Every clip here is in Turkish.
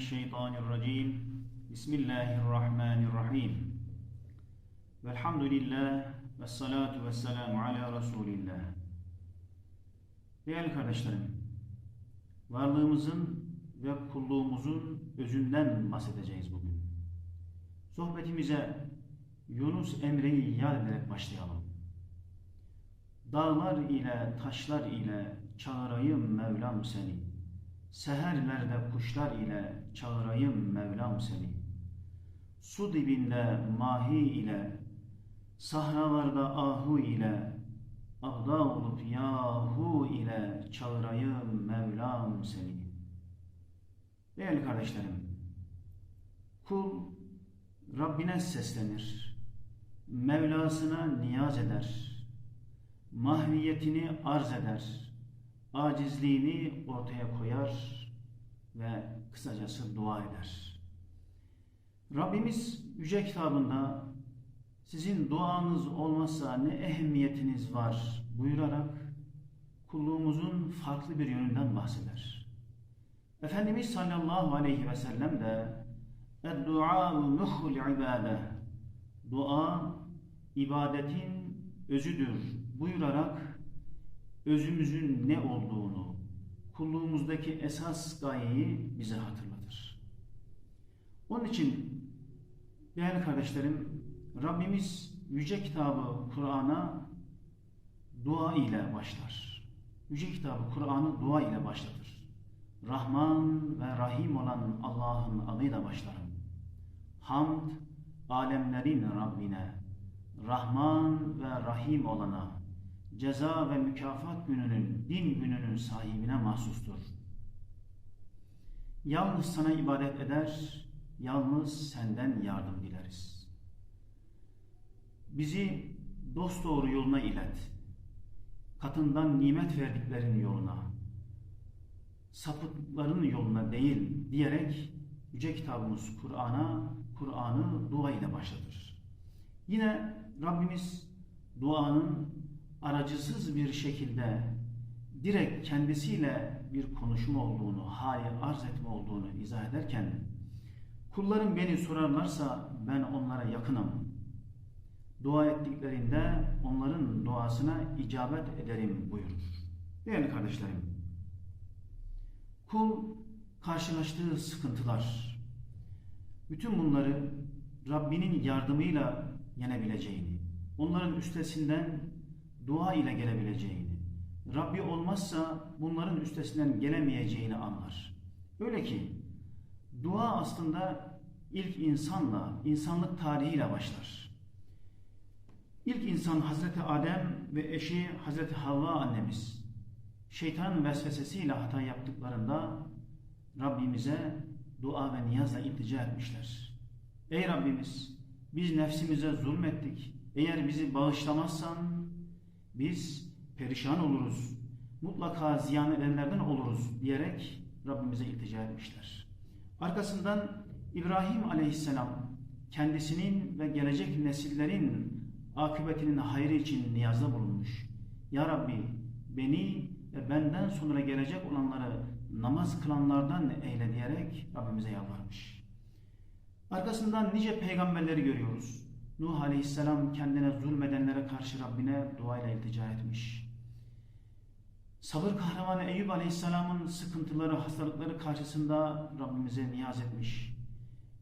mineşşeytanirracim. Bismillahirrahmanirrahim. Velhamdülillah ve salatu ve selamu ala Resulillah. Değerli kardeşlerim, varlığımızın ve kulluğumuzun özünden bahsedeceğiz bugün. Sohbetimize Yunus Emre'yi yad ederek başlayalım. Dağlar ile taşlar ile çağırayım Mevlam seni. Seherlerde kuşlar ile çağırayım Mevlam seni. Su dibinde mahi ile, sahralarda ahu ile, avda olup yahu ile çağırayım Mevlam seni. Değerli kardeşlerim, kul Rabbine seslenir, Mevlasına niyaz eder, mahviyetini arz eder, acizliğini ortaya koyar ve kısacası dua eder. Rabbimiz Yüce Kitabında sizin duanız olmazsa ne ehemmiyetiniz var buyurarak kulluğumuzun farklı bir yönünden bahseder. Efendimiz sallallahu aleyhi ve sellem de اَدْدُعَاءُ مُخُّ الْعِبَادَةِ Dua, ibadetin özüdür buyurarak özümüzün ne olduğunu, kulluğumuzdaki esas gayeyi bize hatırlatır. Onun için değerli kardeşlerim, Rabbimiz Yüce Kitabı Kur'an'a dua ile başlar. Yüce Kitabı Kur'an'ı dua ile başlatır. Rahman ve Rahim olan Allah'ın adıyla başlarım. Hamd, alemlerin Rabbine, Rahman ve Rahim olana, ceza ve mükafat gününün, din gününün sahibine mahsustur. Yalnız sana ibadet eder, yalnız senden yardım dileriz. Bizi dosdoğru yoluna ilet. Katından nimet verdiklerin yoluna, sapıkların yoluna değil diyerek Yüce kitabımız Kur'an'a, Kur'an'ı dua ile başlatır. Yine Rabbimiz duanın aracısız bir şekilde direkt kendisiyle bir konuşma olduğunu, hali arz etme olduğunu izah ederken kullarım beni sorarlarsa ben onlara yakınım. Dua ettiklerinde onların duasına icabet ederim buyurur. Değerli kardeşlerim, kul karşılaştığı sıkıntılar, bütün bunları Rabbinin yardımıyla yenebileceğini, onların üstesinden dua ile gelebileceğini, Rabbi olmazsa bunların üstesinden gelemeyeceğini anlar. Öyle ki dua aslında ilk insanla, insanlık tarihiyle başlar. İlk insan Hazreti Adem ve eşi Hazreti Havva annemiz şeytanın vesvesesiyle hata yaptıklarında Rabbimize dua ve niyazla iltica etmişler. Ey Rabbimiz biz nefsimize zulmettik. Eğer bizi bağışlamazsan biz perişan oluruz. Mutlaka ziyan edenlerden oluruz diyerek Rabbimize iltica etmişler. Arkasından İbrahim aleyhisselam kendisinin ve gelecek nesillerin akıbetinin hayrı için niyazda bulunmuş. Ya Rabbi beni ve benden sonra gelecek olanları namaz kılanlardan eyle diyerek Rabbimize yalvarmış. Arkasından nice peygamberleri görüyoruz. Nuh Aleyhisselam kendine zulmedenlere karşı Rabbine duayla iltica etmiş. Sabır kahramanı Eyüp Aleyhisselam'ın sıkıntıları, hastalıkları karşısında Rabbimize niyaz etmiş.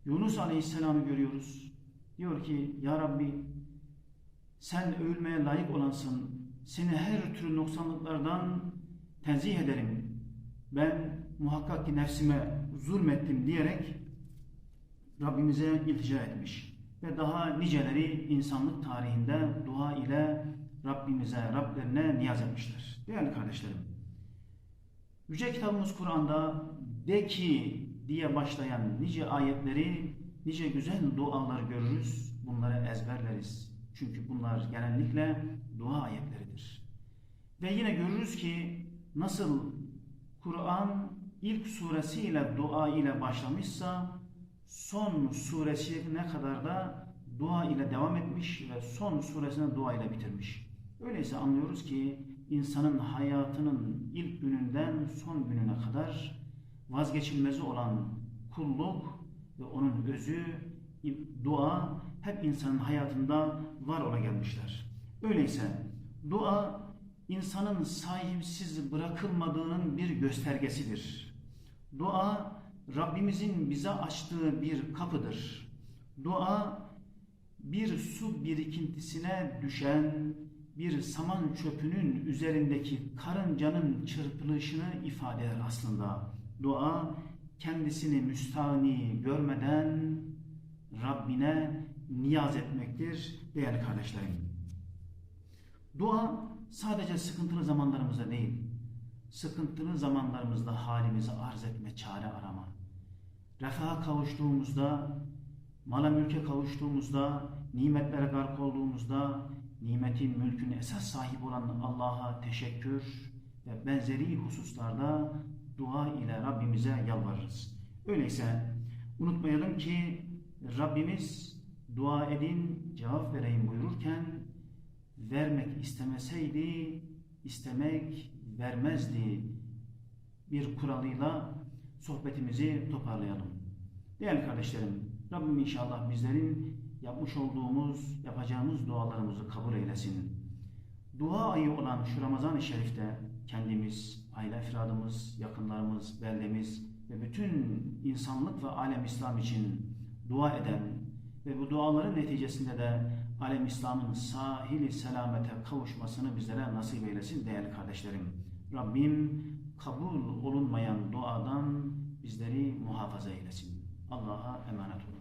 Yunus Aleyhisselam'ı görüyoruz. Diyor ki Ya Rabbi sen övülmeye layık olansın. Seni her türlü noksanlıklardan tenzih ederim. Ben muhakkak ki nefsime zulmettim diyerek Rabbimize iltica etmiş. Ve daha niceleri insanlık tarihinde dua ile Rabbimize, Rablerine niyaz etmişler. Değerli kardeşlerim, Yüce kitabımız Kur'an'da de ki diye başlayan nice ayetleri, nice güzel dualar görürüz. Bunları ezberleriz. Çünkü bunlar genellikle dua ayetleridir. Ve yine görürüz ki nasıl Kur'an ilk suresiyle dua ile başlamışsa son suresine kadar da dua ile devam etmiş ve son suresine dua ile bitirmiş. Öyleyse anlıyoruz ki insanın hayatının ilk gününden son gününe kadar vazgeçilmezi olan kulluk ve onun özü dua hep insanın hayatında var ola gelmişler. Öyleyse dua insanın sahipsiz bırakılmadığının bir göstergesidir. Dua Rabbimizin bize açtığı bir kapıdır. Dua bir su birikintisine düşen bir saman çöpünün üzerindeki karıncanın çırpılışını ifade eder aslında. Dua kendisini müstahni görmeden Rabbine niyaz etmektir değerli kardeşlerim. Dua sadece sıkıntılı zamanlarımızda değil, sıkıntılı zamanlarımızda halimizi arz etme, çare arama. Refaha kavuştuğumuzda, mala mülke kavuştuğumuzda, nimetlere gark olduğumuzda, nimetin, mülkün esas sahibi olan Allah'a teşekkür ve benzeri hususlarda dua ile Rabbimize yalvarırız. Öyleyse unutmayalım ki Rabbimiz dua edin, cevap vereyim buyururken vermek istemeseydi istemek vermezdi bir kuralıyla sohbetimizi toparlayalım. Değerli kardeşlerim, Rabbim inşallah bizlerin yapmış olduğumuz, yapacağımız dualarımızı kabul eylesin. Dua ayı olan şu Ramazan-ı Şerif'te kendimiz, aile efradımız, yakınlarımız, beldemiz ve bütün insanlık ve alem İslam için dua eden ve bu duaların neticesinde de alem İslam'ın sahili selamete kavuşmasını bizlere nasip eylesin değerli kardeşlerim. Rabbim kabul olunmayan duadan bizleri muhafaza eylesin. Allah'a emanet olun.